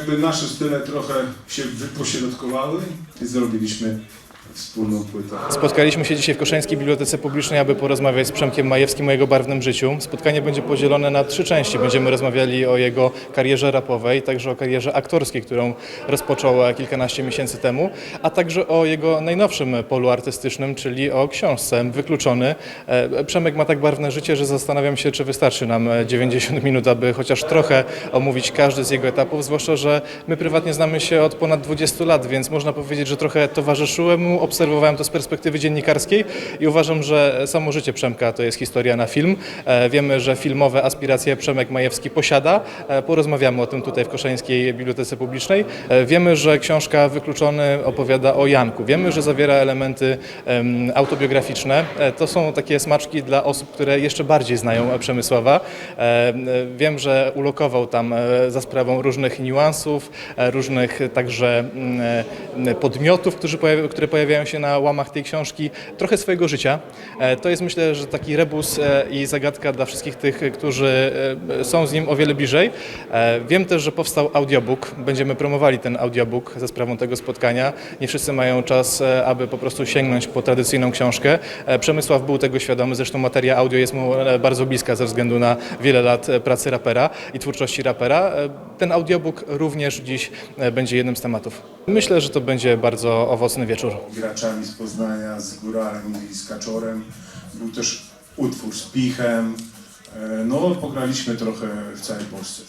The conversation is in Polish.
jakby nasze style trochę się wypośrodkowały. I zrobiliśmy wspólną płytę. Spotkaliśmy się dzisiaj w Koszeńskiej Bibliotece Publicznej, aby porozmawiać z Przemkiem Majewskim o jego barwnym życiu. Spotkanie będzie podzielone na trzy części. Będziemy rozmawiali o jego karierze rapowej, także o karierze aktorskiej, którą rozpoczął kilkanaście miesięcy temu, a także o jego najnowszym polu artystycznym, czyli o książce Wykluczony. E, Przemek ma tak barwne życie, że zastanawiam się, czy wystarczy nam e, 90 minut, aby chociaż trochę omówić każdy z jego etapów, zwłaszcza, że my prywatnie znamy się od ponad 20 lat, więc można powiedzieć, że trochę towarzyszyłem mu, obserwowałem to z perspektywy dziennikarskiej i uważam, że samo życie Przemka to jest historia na film. E, Wiemy, że filmowe aspiracje Przemek Majewski posiada. E, Porozmawiamy o tym tutaj w Koszeńskiej Bibliotece Publicznej. E, Wiemy, że książka Wykluczony opowiada o Janku. Wiemy, że zawiera elementy em, autobiograficzne. To są takie smaczki dla osób, które jeszcze bardziej znają Przemysława. Wiem, że ulokował tam za sprawą różnych niuansów, różnych także mm, podmiotów, które pojawiają się na łamach tej książki, trochę swojego życia. E, To jest myślę, że taki rebus e, i zagadka dla wszystkich tych, którzy e, są z nim o wiele bliżej. Wiem też, że powstał audiobook. Będziemy promowali ten audiobook za sprawą tego spotkania. Nie wszyscy mają czas, aby po prostu sięgnąć po tradycyjną książkę. Przemysław był tego świadomy, zresztą materia audio jest mu bardzo bliska ze względu na wiele lat pracy rapera i twórczości rapera. Ten audiobook również dziś będzie jednym z tematów. Myślę, że to będzie bardzo owocny wieczór. Graczami z Poznania, z Góralem i z Kaczorem. Był też utwór z Pichem. E, No, pograliśmy trochę w całej Polsce.